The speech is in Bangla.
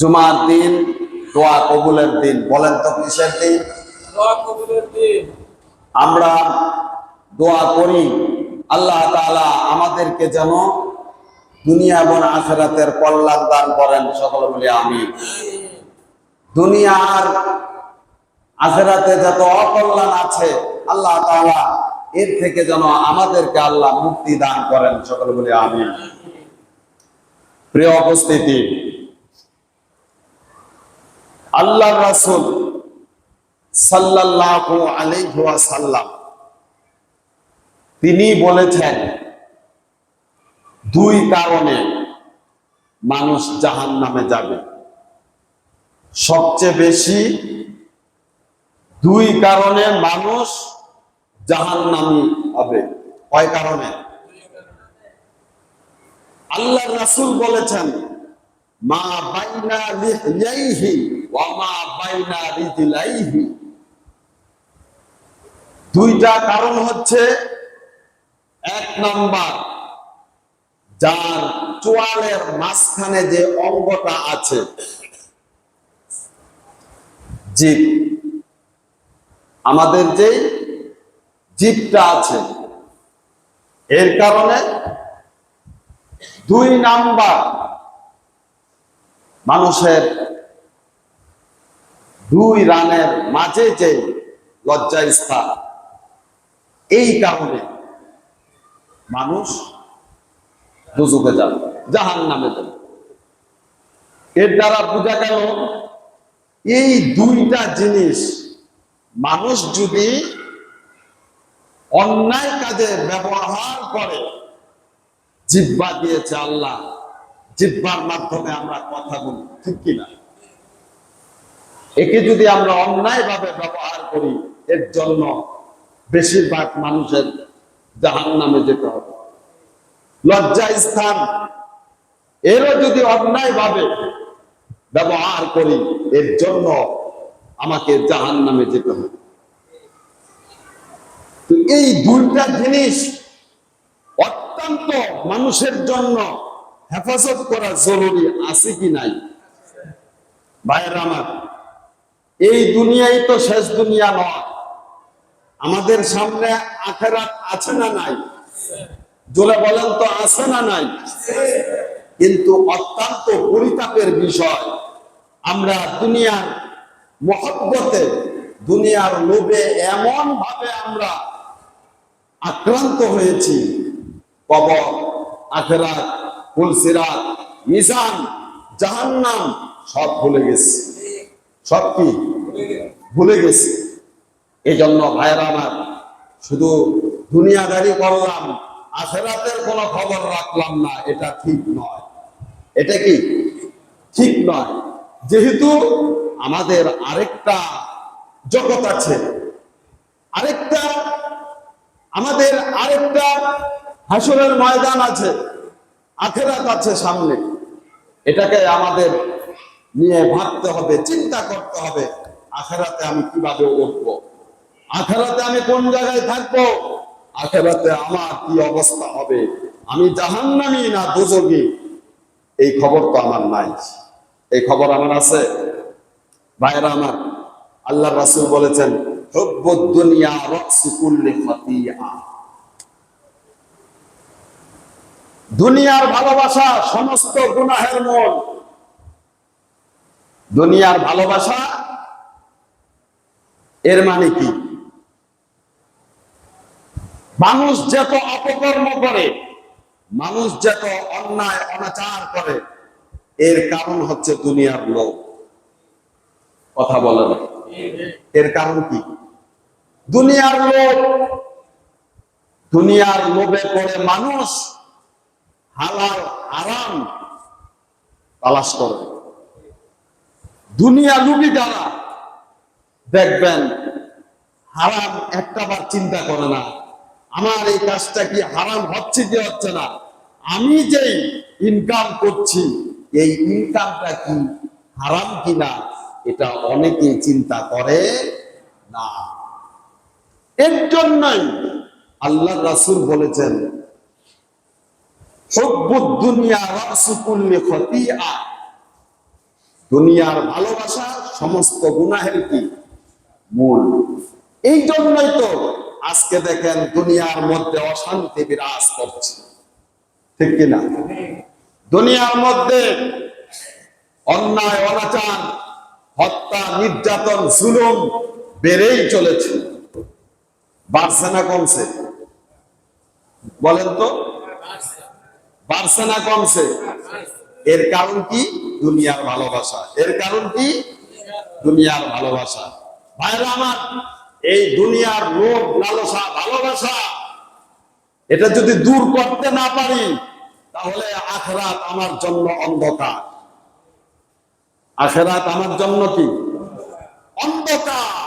জুমার দিন দোয়া কবুলের দিন বলেন তো কিসের দিন? কবুলের দিন। আমরা দোয়া করি আল্লাহ তাআলা আমাদেরকে যেন দুনিয়া এবং আখেরাতের কল্যাণ দান করেন সকল বলে আমি দুনিয়ার আখেরাতে যত অকল্যাণ আছে আল্লাহ তাআলা এর থেকে যেন আমাদেরকে আল্লাহ মুক্তি দান করেন সকল বলে আমি প্রিয় উপস্থিতি আল্লাহ রাসূল আলাইহি তিনি বলেছেন, দুই কারণে মানুষ জাহান নামে যাবে। সবচেয়ে বেশি দুই কারণে মানুষ জাহান নামি হবে কয় কারণে? আল্লাহ রাসুল বলেছেন, মা বাইনা লিহইহি দুইটা কারণ হচ্ছে, এক নাম্বার, যার চোয়ালের মাঝখানে যে অঙ্গটা আছে, জীব। আমাদের যে জীবটা আছে, এর কারণে দুই নাম্বার, মানুষের দুই রানের মাঝে যে লজ্জা স্থান, এই কারণে মানুষ দুজুকে যাবে জাহান নামে যাবে। এর দ্বারা বোঝা গেল, এই দুইটা জিনিস মানুষ যদি অন্যায় কাজে ব্যবহার করে জিব্বা দিয়েছে আল্লাহ জিব্বার মাধ্যমে আমরা কথা বলি, ঠিক কিনা? একে যদি আমরা অন্যায় ভাবে ব্যবহার করি, এর জন্য বেশিরভাগ মানুষের জাহান নামে যেতে হবে। লজ্জা স্থান, এরও যদি অন্যায় ভাবে ব্যবহার করি, এর জন্য আমাকে জাহান নামে যেতে হবে। এই দুইটা জিনিস অত্যন্ত মানুষের জন্য হেফাজত করা জরুরি আছে কি নাই? ভাইয়ের আমার এই দুনিয়াই তো শেষ দুনিয়া নয়। আমাদের সামনে আখেরাত আছে না নাই? জোরে বলেন তো, আছে না নাই? কিন্তু অত্যন্ত পরিতাপের বিষয়, আমরা দুনিয়ার মহব্বতে, দুনিয়ার লোভে এমন ভাবে আমরা আক্রান্ত হয়েছি। কবর, আখেরাত, ফুলসিরাত, মিজান, জাহান্নাম সব ভুলে গেছি। সব কি? ভুলে গেছি। এই জন্য ভাইয়েরা আমার, শুধু দুনিয়াদারি করলাম, আখেরাতের কোনো খবর রাখলাম না, এটা ঠিক নয়। এটা কি? ঠিক নয়। যেহেতু আমাদের আরেকটা জগৎ আছে, আরেকটা, আমাদের আরেকটা হাসরের ময়দান আছে, আখেরাত আছে সামনে। এটাকে আমাদের নিয়ে ভাবতে হবে, চিন্তা করতে হবে। আখেরাতে আমি কীভাবে উঠব? আখেরাতে আমি কোন জায়গায় থাকব? আখেরাতে আমার কি অবস্থা হবে? আমি জাহান্নামি না দুযোগী এই খবর তো আমার নাই। এই খবর আমার আছে? ভাইরা আমার আল্লাহ রাসূল বলেছেন দুনিয়ার ভালোবাসা সমস্ত গুনাহের মূল। দুনিয়ার ভালোবাসা এর মানে কি? মানুষ যত অপকর্ম করে, মানুষ যত অন্যায়, অনাচার করে, এর কারণ হচ্ছে দুনিয়ার লোক। কথা বলে না। এর কারণ কি? দুনিয়ার লোক, দুনিয়ার লোভে পড়ে মানুষ হালাল আরাম তালাশ করে। দুনিয়া লুবি যারা দেখবেন, হারাম একটা বার চিন্তা করে না। আমার এই কাজটা কি হারাম হচ্ছে কি হচ্ছে না? আমি যেই ইনকাম করছি, এই ইনকামটা কি হারাম কিনা, এটা অনেকেই চিন্তা করে না। এর জন্যই আল্লাহ রাসুল বলেছেন দুনিয়ার ভালোবাসা সমস্ত গুনাহের কি? মূল। এই জন্যই তো আজকে দেখেন দুনিয়ার মধ্যে অশান্তি বিরাজ করছে। ঠিক কিনা? দুনিয়ার মধ্যে অন্যায়, অনাচার, হত্যা, নির্যাতন, জুলুম বেড়েই চলেছে। বাড়ছে না কমছে? বলেন তো। বাড়ছে না কমছে? এর কারণ কি? দুনিয়ার ভালোবাসা। এর কারণ কি? দুনিয়ার ভালোবাসা। আমার, এই দুনিয়ার লোভ, লালসা, ভালোবাসা, এটা যদি দূর করতে না পারি, তাহলে আখরাত আমার জন্য অন্ধকার। আখেরাত আমার জন্য কি? অন্ধকার।